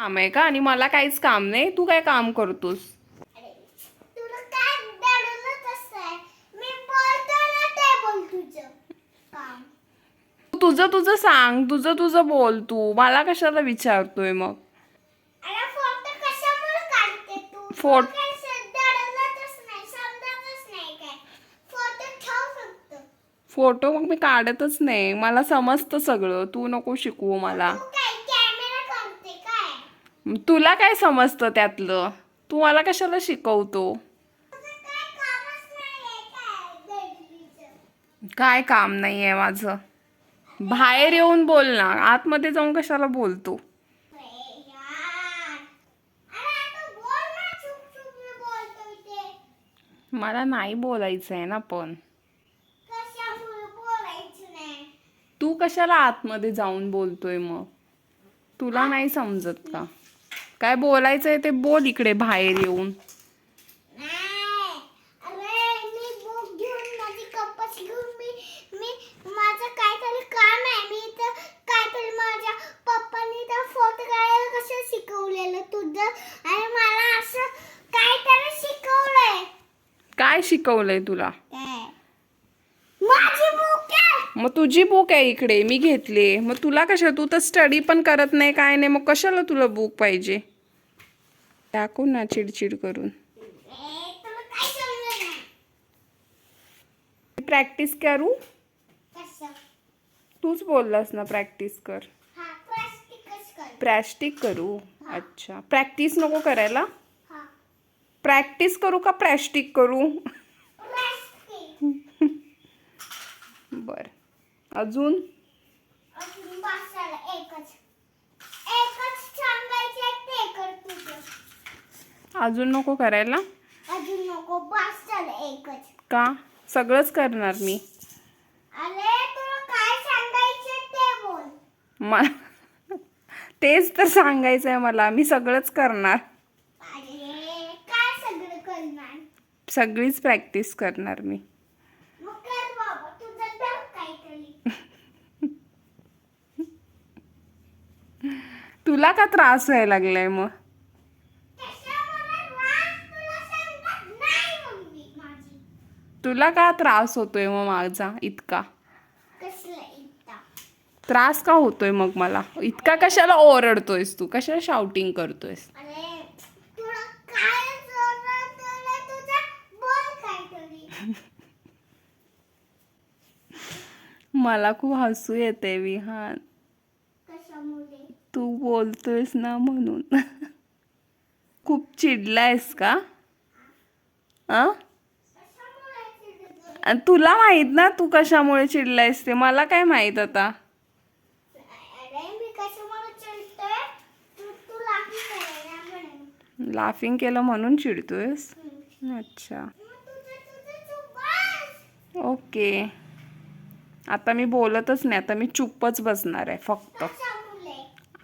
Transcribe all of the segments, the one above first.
काम आहे का? आणि मला काहीच काम नाही. तू काय काम करतोस? तुझं. तुझं तुझं सांग. तुझं तुझं बोल तू. मला कशाला विचारतोय मग? फोटो मग मी काढतच नाही. मला समजतं सगळं. तू नको शिकवू मला तू काय कॅमेरा करते काय तुला काय समजतं त्यातलं? तू मला कशाला शिकवतो? काय काम नाही आहे माझं. बाहेर येऊन बोल ना. आतमध्ये जाऊन कशाला बोलतो? मला नाही बोलायचं आहे ना पण. तू कशाला आतमध्ये जाऊन बोलतोय मग? तुला नाही समजत का? काय बोलायचं आहे ते बोल इकडे बाहेर येऊन. नाही अरे मी बुक घेऊन माझी कंपास घेऊन मी मी माझं काहीतरी काम आहे. मी तर काहीतरी माझ्या पप्पांनी तर फोटो काढायला कसं शिकवलेलं तुझं? आणि मला असं काहीतरी शिकवलंय. काय शिकवलंय तुला? मग तुझी बुक आहे इकडे मी घेतली. मग तुला कशा तू तर स्टडी पण करत नाही काय नाही. मग कशाला तुला बुक पाहिजे? टाकू ना चिडचिड करून. प्रॅक्टिस करू? तूच बोललास ना प्रॅक्टिस कर. प्रॅस्टिक करू. अच्छा. प्रॅक्टिस नको करायला? प्रॅक्टिस करू का प्रॅस्टिक करू? बरं बर. अजून? अजून नको करायला? अजून नको बसायला एकच. का? सगळंच करणार मी. अरे तुला काय सांगायचे ते बोल. मला तेच तर सांगायचं आहे मला मी सगळंच करणार. अरे काय सगळं करणार? सगळीच प्रॅक्टिस करणार मी मग कर बाबा तुझं तर काहीतरी तुला का त्रास व्हायला लागलाय मग? तुला का त्रास होतोय मग माझा इतका? त्रास का होतोय मग मला? इतका कशाला ओरडतोयस तू? कशाला शाउटिंग करतोयस? मला खूप हसू येते विहान. बोलतोयस ना म्हणून. खूप चिडलायस का? तुला माहीत ना तू कशामुळे चिडलायस ते? मला काय माहीत आता? लाफिंग केलं म्हणून. चिडतोयस? अच्छा. ओके. आता मी बोलतच नाही आता मी चुप्पच बसणार आहे फक्त.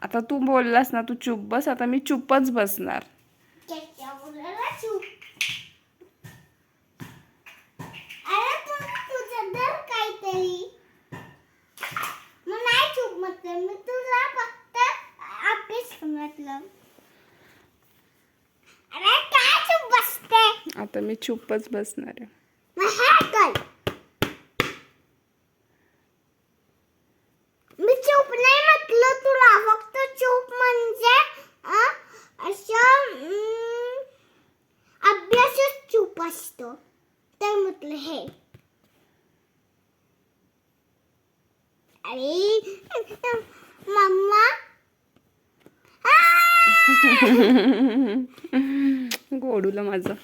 आता तू बोललास ना तू चुप बस आता मी चुप्पच बसणार. कशामुळे रे चुप. अरे तुला तुझं दर काहीतरी मग नाही चुप म्हटलं मी तुला फक्त अभ्यास म्हटलं अरे काय चुप बसते आता मी चुप्पच बसणार आहे मग हे कर मी चूप नाही म्हटलं तुला फक्त चूप म्हणजे अं, असं अं, अभ्यासच चूप तर म्हटलं हे अरे मम्मा आ! गोडूला माझं.